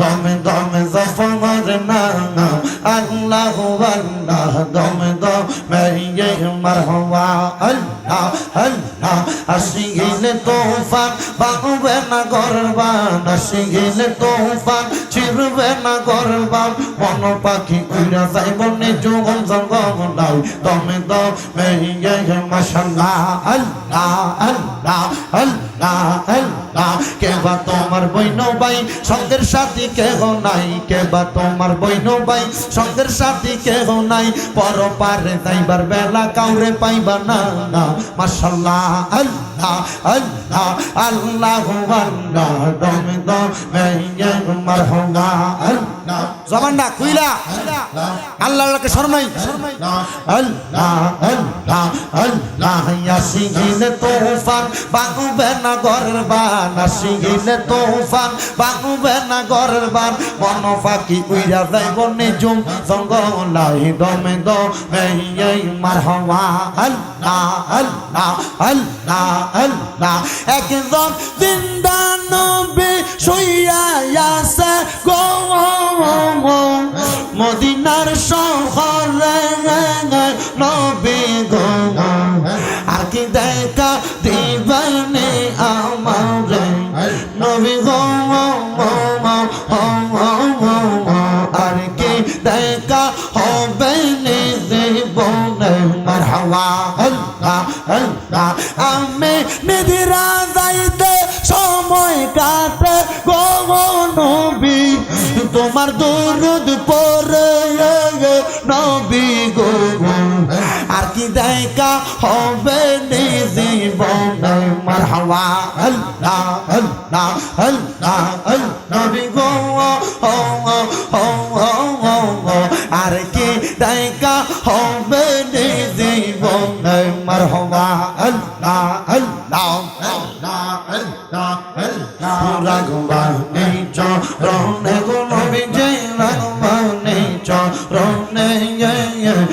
দমে দমে জফর নাম, আল্লাহ আল্লাহ, দমে দমে ইয়ে মারহবা আল্লাহ আল্লাহ আসিলে তোফান, বাঁধবে না গরবান আসিলে তোফান, ছিড়বে না গরবান, মন পাখি উড়া যাইব নিজুগম জঙ্গম নাই দমে দমে ইয়ে মাশাল্লাহ, আল্লাহ আল্লাহ আল্লাহ কেবা তোমার বৈন ভাই সঙ্গের সাথী কেহ নাই? কেবা তোমার বৈন ভাই সঙ্গের সাথী কেহ নাই? পর পারে তাইবার বেলা কাউরে পাইবা না মাসাল্লাহ আল্লাহ। আল্লাহ আল্লাহ আল্লাহ দম দম মেয়ে মারহবা আল্লাহ জবানটা কুইলা আল্লাহকে শরমাই আল্লাহ আল্লাহ আল্লাহ ইয়াসিনে তোফান বাগুবে না ঘরের বান আসিলে তোফান বাগুবে না ঘরের বান মন পাখি উইরা যাইব নিজুম জঙ্গলাই দমে দমে এই মারহবা আল্লাহ আল্লাহ আল্লাহ। আল্লাহ একদম জিন্দা নবী শুইয়া আছে গো, মদিনার শহরে, নবী গো। আর কি দেখা দিবানে আমারে নবী গো। নবী, তোমার দরুদ পরে নবী গো আর কি দেখা হবে জীবনে? মারহাবা, আল্লাহ আল্লাহ আল্লাহ আল্লাহ। নবী গো আর কি দেখা হবে জীবনে? মারহাবা আল্লাহ আল্লাহ।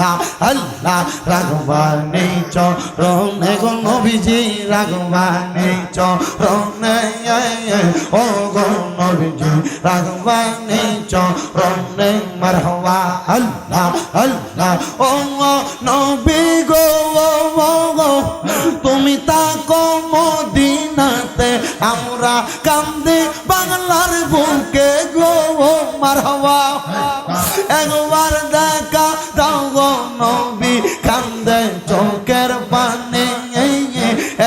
আল্লাহ আল্লাহ, রাগবানে চরণে গো নবীজি, রাগবানে চরণে ও গো নবীজি, রাগবানে চরণে মারহাবা, আল্লাহ আল্লাহ ও নবী গো গো তুমি তাকো মদিনাতে, আমরা কান্দে বাংলার বুকে গো মারহাবা, একবার দেখা নবী, কান্দে চোখের পানে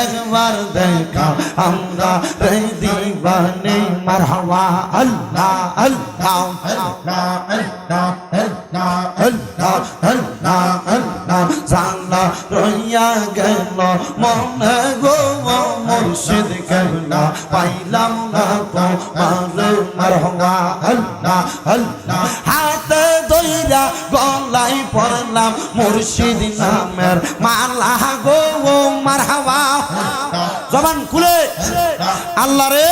একবার দেখা আমরা রে দিবানে। মারহাবা, আল্লাহ আল্লাহ আল্লাহ আল্লাহ আল্লাহ আল্লাহ আল্লাহ। আল্লাহ জানা রইয়া গেল। মনে গো মুর্শিদ কেবলা পাইলাম না তো মারে মারহাবা আল্লাহ আল্লাহ হাতে দইরা গলাই পড়লাম মুর্শিদ নামের মালা গো জবান খুলে আল্লাহ রে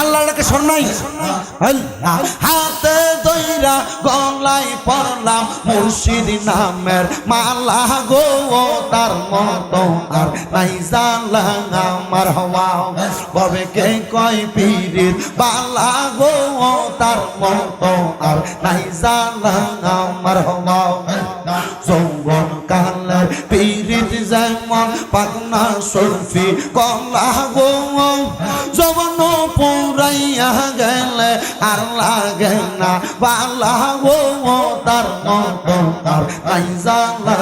আল্লাহকে শরণাই আল্লাহ হাতে দইরা গলাই পড়লাম মুর্শিদ নামের মালা গো তার মতো আর নাই জানলা আমার হওয়া। ববে কে কয় পীরের বালা গো তার মতো আর নাই জানলা আমার হওয়া। যৌবন কালের পীরিত যেমন পাকনা সরফি, কলা গো যৌবন পুরাইয়া গেলে আর লাগে না। বালা গো, তার নাই জানলা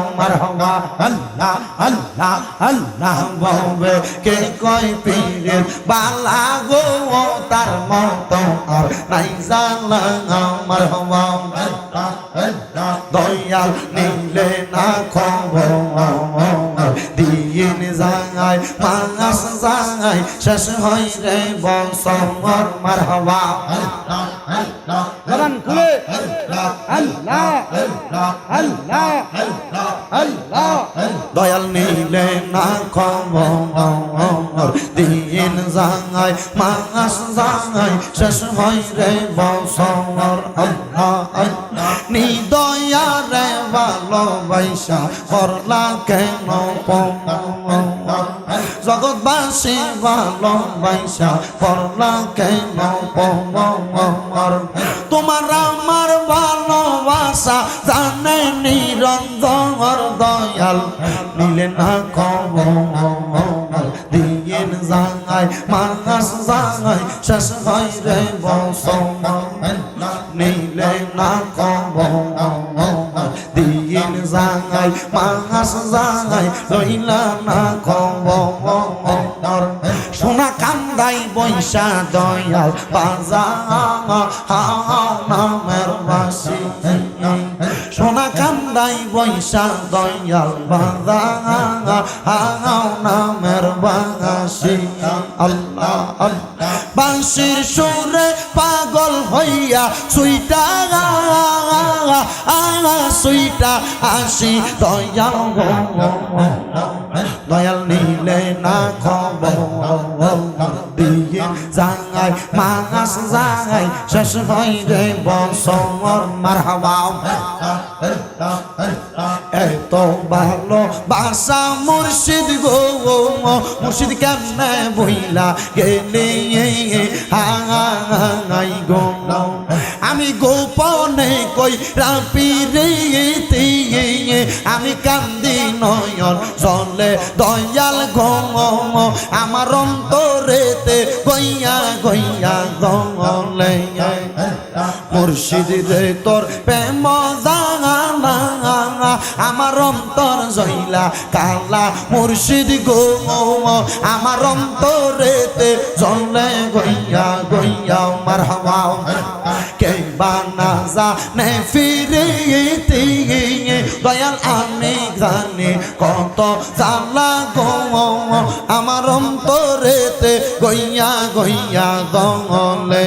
আমার হওয়া। আল্লাহ আল্লাহ আল্লাহ ববে কে কয় পীরের? বালা গো, তার মতো আর নাই হওয়া আল্লাহ আল্লাহ দয়াল নিলে না খবর দিন যায় মাস যায় শেষ হয় রে বংশর মার হওয়া জবান খুলে। আল্লাহ। আল্লাহ। আল্লাহ। দয়াল নিলে না খবর দিন যাঙাই মাস যাঙাই শেষ হয় রে বসর আল্লাহ আল্লাহ নি দয়া রে ভালোবাসা করলা কেন জগৎবাসী ভালোবাসা করলা কেন তোমার আমার ভালোবাসা জানে নিরঞ্জন দয়াল। নিলে না খবর দিন যাঙাই মাস যাঙাই শেষ হয় রে বসম নিলে না খবর দিন যাঙাই মাস যাঙাই লইলা না খবর সোনা কান্দাই বৈশা দয়াল বাজা নামের বাসি সোনা কান্দাই বৈশা দয়াল বাজা নামের বাসি আল্লাহ আল্লাহ বাঁশির সুরে পাগল হইয়া সুইটা সুইটা আসি। দয়াল দয়াল নিলে না খবর, দিয়ে জাঙাই মাস জাঙাই শেষ হয় বসর মারহাবা। এত ভালো বাসা মুর্শিদ গো মুর্শিদ কেমনে বইলা? গেলে হাই গো আমি গোপনে কই রাপি রে আমি কান্দি নয়ন জলে দয়াল গম আমার অন্তরেতে গইয়া গইয়া গলে মুর্শিদ রে, তোর প্রেম জানা আমার অন্তর জইলা কালা মুর্শিদ গো আমার অন্তরেতে জলে গইয়া গইয়া মার হওয়া কে বানা জানে ফিরে দয়াল আমি জানি কত জালা গো আমার অন্তরেতে গইয়া গইয়া দলে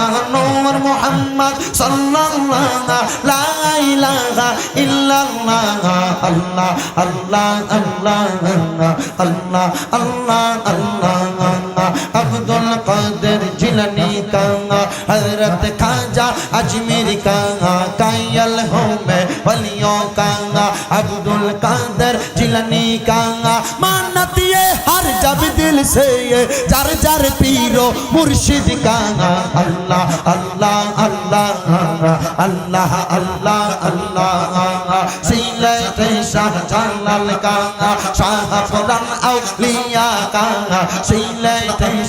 মোহাম্মদ সাল্লাল্লাহ, লা ইলাহা ইল্লাল্লাহ, আল্লাহ আল্লাহ আল্লাহ আল্লাহ আল্লাহ আল্লাহ আব্দুল কাদের জিলানি কাঙ্গা হযরত খাজা अजमेर कांगा कायल होमे वलियों कांगा अब्दुल कादर जिलनी कांगा দিছে চার চার পীর মুর্শিদ কানা, আল্লাহ আল্লাহ আল্লাহ আল্লাহ আল্লাহ আল্লাহ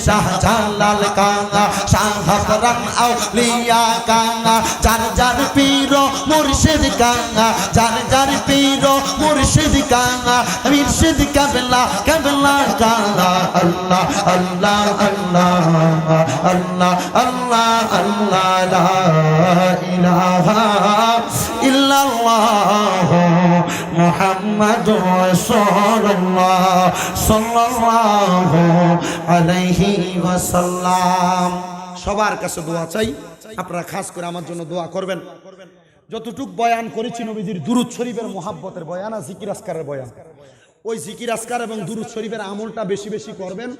শাহ জালাল কানা, শাহ ফরম আউলিয়া কাঙ্গা যার যার পীর মুর্শিদ কাঙ্গা যার যার পীর মুর্শিদ কাঙ্গা মুর্শিদ কাবলা কাবলা কাঙ্গা আল্লাহ আল্লাহ আল্লাহ আল্লাহ আল্লাহ আল্লাহ, লা ইলাহা ইল্লাল্লাহ মুহাম্মাদুর রাসূলুল্লাহ সাল্লাল্লাহু আলাইহি ওয়াসাল্লাম। সবার কাছে দোয়া চাই। আপনারা খাস করে আমার জন্য দোয়া করবেন। যতটুক বয়ান করেছি নবীজির দুরুদ শরীফের মোহাব্বতের বয়ান আর জিকির আসকারের বয়ান। ওই জিকির আসকার এবং দুরুদ শরীফের আমলটা বেশি বেশি করবেন।